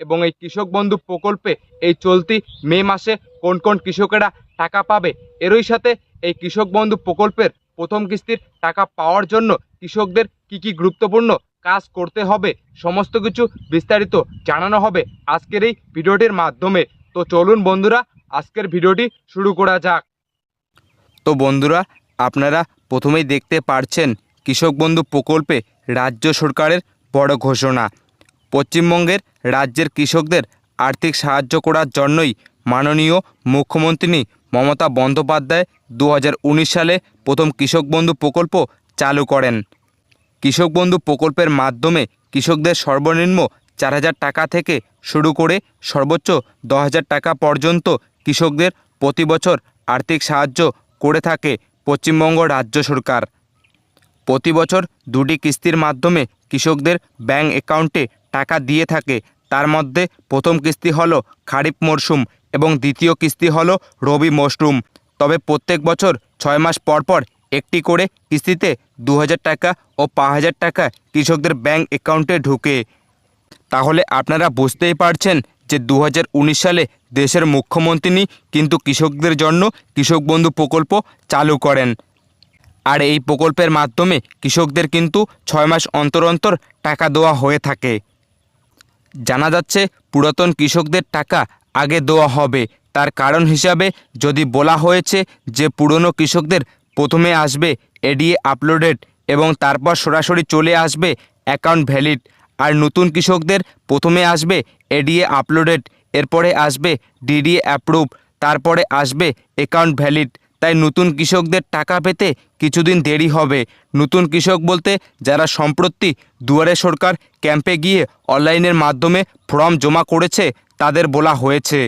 এবং এই কৃষক বন্ধু প্রকল্পে এই চলতি মে মাসে কোন কোন কৃষকেরা টাকা পাবে, এরই সাথে এই কৃষক বন্ধু প্রকল্পের প্রথম কিস্তির টাকা পাওয়ার জন্য কৃষকদের কি কি গুরুত্বপূর্ণ কাজ করতে হবে, সমস্ত কিছু বিস্তারিত জানানো হবে আজকের এই ভিডিওটির মাধ্যমে। তো চলুন বন্ধুরা, আজকের ভিডিওটি শুরু করা যাক। তো বন্ধুরা, আপনারা প্রথমেই দেখতে পারছেন কৃষক বন্ধু প্রকল্পে রাজ্য সরকারের বড় ঘোষণা। পশ্চিমবঙ্গের রাজ্যের কৃষকদের আর্থিক সাহায্য করার জন্যই মাননীয় মুখ্যমন্ত্রী মমতা বন্দ্যোপাধ্যায় দু হাজার উনিশ সালে প্রথম কৃষক বন্ধু প্রকল্প চালু করেন। কৃষক বন্ধু প্রকল্পের মাধ্যমে কৃষকদের সর্বনিম্ন চার হাজার টাকা থেকে শুরু করে সর্বোচ্চ দশ হাজার টাকা পর্যন্ত কৃষকদের প্রতি বছর আর্থিক সাহায্য করে থাকে পশ্চিমবঙ্গ রাজ্য সরকার। প্রতি বছর দুটি কিস্তির মাধ্যমে কৃষকদের ব্যাংক অ্যাকাউন্টে টাকা দিয়ে থাকে। তার মধ্যে প্রথম কিস্তি হলো খারিফ মরশুম এবং দ্বিতীয় কিস্তি হলো রবি মরশুম তবে প্রত্যেক বছর ছয় মাস পর পর একটি করে কিস্তিতে দু হাজার টাকা ও পাঁচ হাজার টাকা কৃষকদের ব্যাংক অ্যাকাউন্টে ঢুকে। তাহলে আপনারা বুঝতেই পারছেন যে দু হাজার উনিশ সালে দেশের মুখ্যমন্ত্রী কিন্তু কৃষকদের জন্য কৃষক বন্ধু প্রকল্প চালু করেন। আর এই প্রকল্পের মাধ্যমে কৃষকদের কিন্তু ছয় মাস অন্তর অন্তর টাকা দেওয়া হয়ে থাকে। জানা যাচ্ছে পুরাতন কৃষকদের টাকা আগে দেওয়া হবে। তার কারণ হিসাবে যদি বলা হয়েছে যে পুরনো কৃষকদের প্রথমে আসবে এডিএ আপলোডেড এবং তারপর সরাসরি চলে আসবে অ্যাকাউন্ট ভ্যালিড, আর নতুন কৃষকদের প্রথমে আসবে এডিএ আপলোডেড, এরপরে আসবে ডিডিএ অ্যাপ্রুভ, তারপরে আসবে অ্যাকাউন্ট ভ্যালিড। তাই নতুন কৃষকদের টাকা পেতে কিছুদিন দেরি হবে। নতুন কৃষক বলতে যারা সম্প্রতি দুয়ারে সরকার ক্যাম্পে গিয়ে অনলাইনের মাধ্যমে ফর্ম জমা করেছে, তাদের বলা হয়েছে।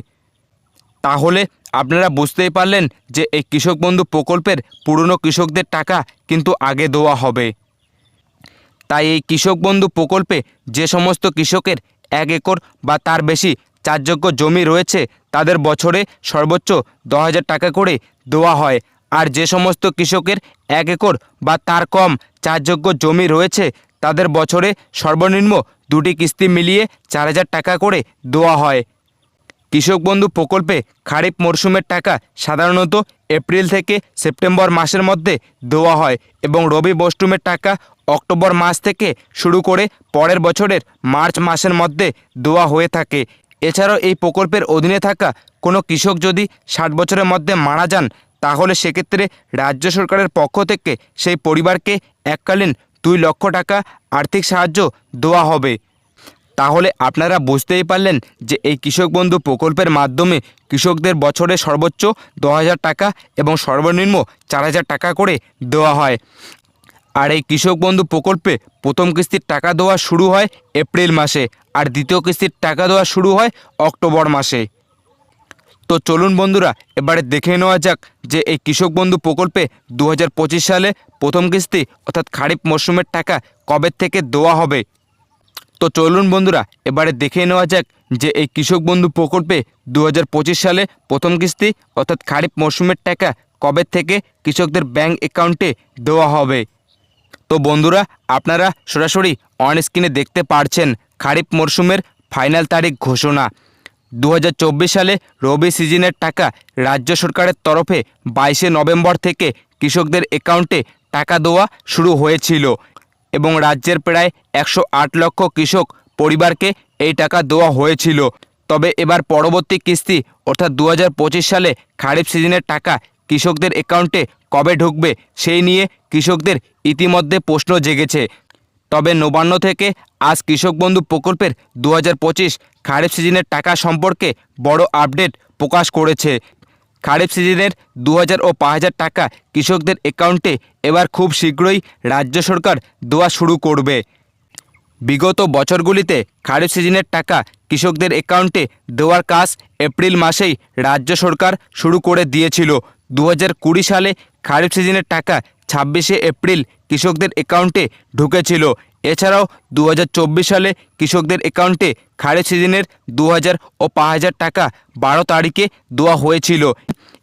তাহলে আপনারা বুঝতেই পারলেন যে এই কৃষক বন্ধু প্রকল্পের পুরনো কৃষকদের টাকা কিন্তু আগে দেওয়া হবে। তাই এই কৃষক বন্ধু প্রকল্পে যে সমস্ত কৃষকের এক একর বা তার বেশি চারযোগ্য জমি রয়েছে, তাদের বছরে সর্বোচ্চ দশ হাজার টাকা করে দেওয়া হয়। আর যে সমস্ত কৃষকের এক একর বা তার কম চারযোগ্য জমি রয়েছে, তাদের বছরে সর্বনিম্ন দুটি কিস্তি মিলিয়ে চার হাজার টাকা করে দেওয়া হয়। কৃষক বন্ধু প্রকল্পে খারিফ মরশুমের টাকা সাধারণত এপ্রিল থেকে সেপ্টেম্বর মাসের মধ্যে দেওয়া হয় এবং রবি মরশুমের টাকা অক্টোবর মাস থেকে শুরু করে পরের বছরের মার্চ মাসের মধ্যে দেওয়া হয়ে থাকে। এছাড়াও এই প্রকল্পের অধীনে থাকা কোনো কৃষক যদি ষাট বছরের মধ্যে মারা যান, তাহলে সেক্ষেত্রে রাজ্য সরকারের পক্ষ থেকে সেই পরিবারকে এককালীন দুই লক্ষ টাকা আর্থিক সাহায্য দেওয়া হবে। তাহলে আপনারা বুঝতেই পারলেন যে এই কৃষক বন্ধু প্রকল্পের মাধ্যমে কৃষকদের বছরে সর্বোচ্চ দু হাজার টাকা এবং সর্বনিম্ন চার হাজার টাকা করে দেওয়া হয়। আর এই কৃষক বন্ধু প্রকল্পে প্রথম কিস্তির টাকা দেওয়া শুরু হয় এপ্রিল মাসে আর দ্বিতীয় কিস্তির টাকা দেওয়া শুরু হয় অক্টোবর মাসে। তো চলুন বন্ধুরা, এবারে দেখে নেওয়া যাক যে এই কৃষক বন্ধু প্রকল্পে দু হাজার পঁচিশ সালে প্রথম কিস্তি অর্থাৎ খারিফ মরশুমের টাকা কবে থেকে দেওয়া হবে? তো চলুন বন্ধুরা, এবারে দেখে নেওয়া যাক যে এই কৃষক বন্ধু প্রকল্পে দু হাজার পঁচিশ সালে প্রথম কিস্তি অর্থাৎ খারিফ মরশুমের টাকা কবে থেকে কৃষকদের ব্যাংক অ্যাকাউন্টে দেওয়া হবে? তো বন্ধুরা, আপনারা সরাসরি অন স্ক্রিনে দেখতে পারছেন খারিফ মরশুমের ফাইনাল তারিখ ঘোষণা। দু হাজার চব্বিশ সালে রবি সিজনের টাকা রাজ্য সরকারের তরফে বাইশে নভেম্বর থেকে কৃষকদের অ্যাকাউন্টে টাকা দেওয়া শুরু হয়েছিল এবং রাজ্যের প্রায় একশো আট লক্ষ কৃষক পরিবারকে এই টাকা দেওয়া হয়েছিল। তবে এবার পরবর্তী কিস্তি অর্থাৎ দু হাজার পঁচিশ সালে খারিফ সিজনের টাকা কৃষকদের অ্যাকাউন্টে কবে ঢুকবে, সেই নিয়ে কৃষকদের ইতিমধ্যে প্রশ্ন জেগেছে। তবে নবান্ন থেকে আজ কৃষক বন্ধু প্রকল্পের দু হাজার পঁচিশ খারিফ সিজনের টাকা সম্পর্কে বড় আপডেট প্রকাশ করেছে। খারিফ সিজনের দু হাজার ও পাঁচ হাজার টাকা কৃষকদের অ্যাকাউন্টে এবার খুব শীঘ্রই রাজ্য সরকার দেওয়া শুরু করবে। বিগত বছরগুলিতে খারিফ সিজনের টাকা কৃষকদের অ্যাকাউন্টে দেওয়ার কাজ এপ্রিল মাসেই রাজ্য সরকার শুরু করে দিয়েছিল। দু কুড়ি সালে খারিফ সিজনের টাকা ছাব্বিশে এপ্রিল কৃষকদের অ্যাকাউন্টে ঢুকেছিল। এছাড়াও দু হাজার চব্বিশ সালে কৃষকদের অ্যাকাউন্টে খারিফ সিজনের দু হাজার ও পাঁচ হাজার টাকা বারো তারিখে দেওয়া হয়েছিল।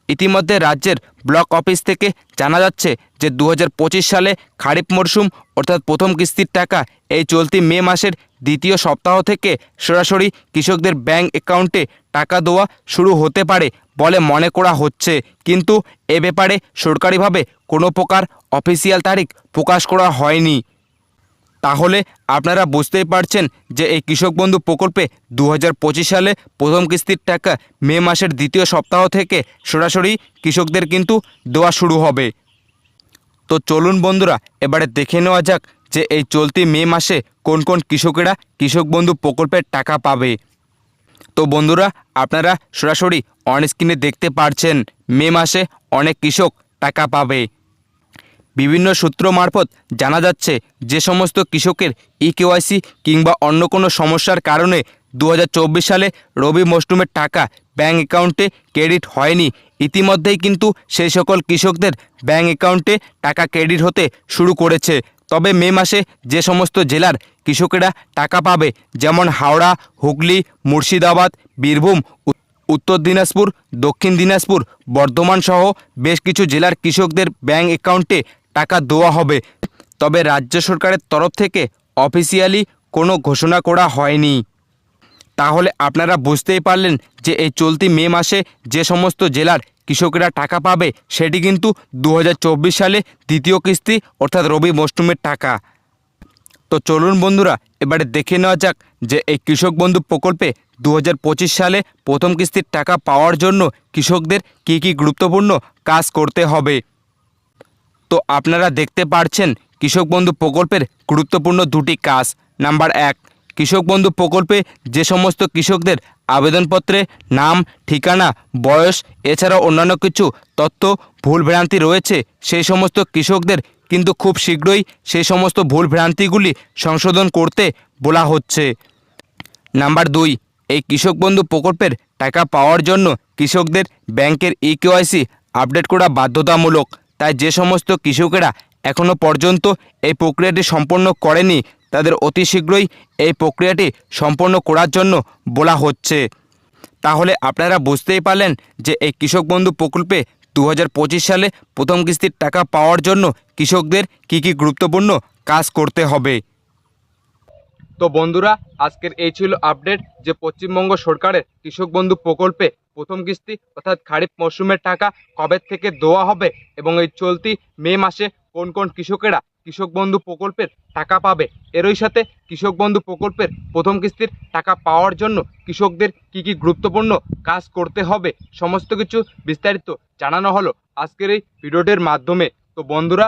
ইতিমধ্যে রাজ্যের ব্লক অফিস থেকে জানা যাচ্ছে যে দু হাজার পঁচিশ সালে খারিফ মরশুম অর্থাৎ প্রথম কিস্তির টাকা, এই চলতি মে মাসের দ্বিতীয় সপ্তাহ থেকে সরাসরি কৃষকদের ব্যাংক অ্যাকাউন্টে টাকা দেওয়া শুরু হতে পারে বলে মনে করা হচ্ছে। কিন্তু এ ব্যাপারে সরকারিভাবে কোনো প্রকার অফিসিয়াল তারিখ প্রকাশ করা হয়নি। তাহলে আপনারা বুঝতেই পারছেন যে এই কৃষক বন্ধু প্রকল্পে দু হাজার পঁচিশ সালে প্রথম কিস্তির টাকা মে মাসের দ্বিতীয় সপ্তাহ থেকে সরাসরি কৃষকদের কিন্তু দেওয়া শুরু হবে। তো চলুন বন্ধুরা, এবারে দেখে নেওয়া যাক যে এই চলতি মে মাসে কোন কোন কৃষকেরা কৃষক বন্ধু প্রকল্পের টাকা পাবে। তো বন্ধুরা, আপনারা সরাসরি অন স্ক্রিনে দেখতে পারছেন মে মাসে অনেক কৃষক টাকা পাবে। বিভিন্ন সূত্র মারফত জানা যাচ্ছে, যে সমস্ত কৃষকের ই কেওয়াইসি কিংবা অন্য কোনো সমস্যার কারণে দু হাজার চব্বিশ সালে রবি মরশুমের টাকা ব্যাঙ্ক অ্যাকাউন্টে ক্রেডিট হয়নি। ইতিমধ্যেই কিন্তু সেই সকল কৃষকদের ব্যাঙ্ক অ্যাকাউন্টে টাকা ক্রেডিট হতে শুরু করেছে। তবে মে মাসে যে সমস্ত জেলার কৃষকেরা টাকা পাবে, যেমন হাওড়া, হুগলি, মুর্শিদাবাদ, বীরভূম উত্তর দিনাজপুর, দক্ষিণ দিনাজপুর বর্ধমান সহ বেশ কিছু জেলার কৃষকদের ব্যাঙ্ক অ্যাকাউন্টে টাকা দেওয়া হবে। তবে রাজ্য সরকারের তরফ থেকে অফিসিয়ালি কোনো ঘোষণা করা হয়নি। তাহলে আপনারা বুঝতেই পারলেন যে এই চলতি মে মাসে যে সমস্ত জেলার কৃষকেরা টাকা পাবে, সেটি কিন্তু দু হাজার চব্বিশ সালে দ্বিতীয় কিস্তি অর্থাৎ রবি মরশুমের টাকা। তো চলুন বন্ধুরা, এবারে দেখে নেওয়া যাক যে এই কৃষক বন্ধু প্রকল্পে দু হাজার পঁচিশ সালে প্রথম কিস্তির টাকা পাওয়ার জন্য কৃষকদের কী কী গুরুত্বপূর্ণ কাজ করতে হবে। তো আপনারা দেখতে পারছেন কৃষক বন্ধু প্রকল্পের গুরুত্বপূর্ণ দুটি কাজ। নাম্বার এক, কৃষক বন্ধু প্রকল্পে যে সমস্ত কৃষকদের আবেদনপত্রে নাম, ঠিকানা, বয়স, এছাড়াও অন্যান্য কিছু তথ্য ভুলভ্রান্তি রয়েছে, সেই সমস্ত কৃষকদের কিন্তু খুব শীঘ্রই সেই সমস্ত ভুলভ্রান্তিগুলি সংশোধন করতে বলা হচ্ছে। নাম্বার দুই, এই কৃষক বন্ধু প্রকল্পের টাকা পাওয়ার জন্য কৃষকদের ব্যাংকের ই কেওয়াইসি আপডেট করা বাধ্যতামূলক। তাই যে সমস্ত কৃষকেরা এখনও পর্যন্ত এই প্রক্রিয়াটি সম্পন্ন করেনি, তাদের অতি শীঘ্রই এই প্রক্রিয়াটি সম্পন্ন করার জন্য বলা হচ্ছে। তাহলে আপনারা বুঝতেই পারলেন যে এই কৃষক বন্ধু প্রকল্পে দু হাজার পঁচিশ সালে প্রথম কিস্তির টাকা পাওয়ার জন্য কৃষকদের কী কী গুরুত্বপূর্ণ কাজ করতে হবে। তো বন্ধুরা, আজকের এই ছিল আপডেট যে পশ্চিমবঙ্গ সরকারের কৃষক বন্ধু প্রকল্পে প্রথম কিস্তি, অর্থাৎ খারিফ মরশুমের টাকা কবে থেকে দেওয়া হবে এবং এই চলতি মে মাসে কোন কোন কৃষকেরা কৃষক বন্ধু প্রকল্পের টাকা পাবে? এরই সাথে কৃষক বন্ধু প্রকল্পের প্রথম কিস্তির টাকা পাওয়ার জন্য কৃষকদের কি কি গুরুত্বপূর্ণ কাজ করতে হবে? সমস্ত কিছু বিস্তারিত জানানো হলো আজকের এই ভিডিওটির মাধ্যমে। তো বন্ধুরা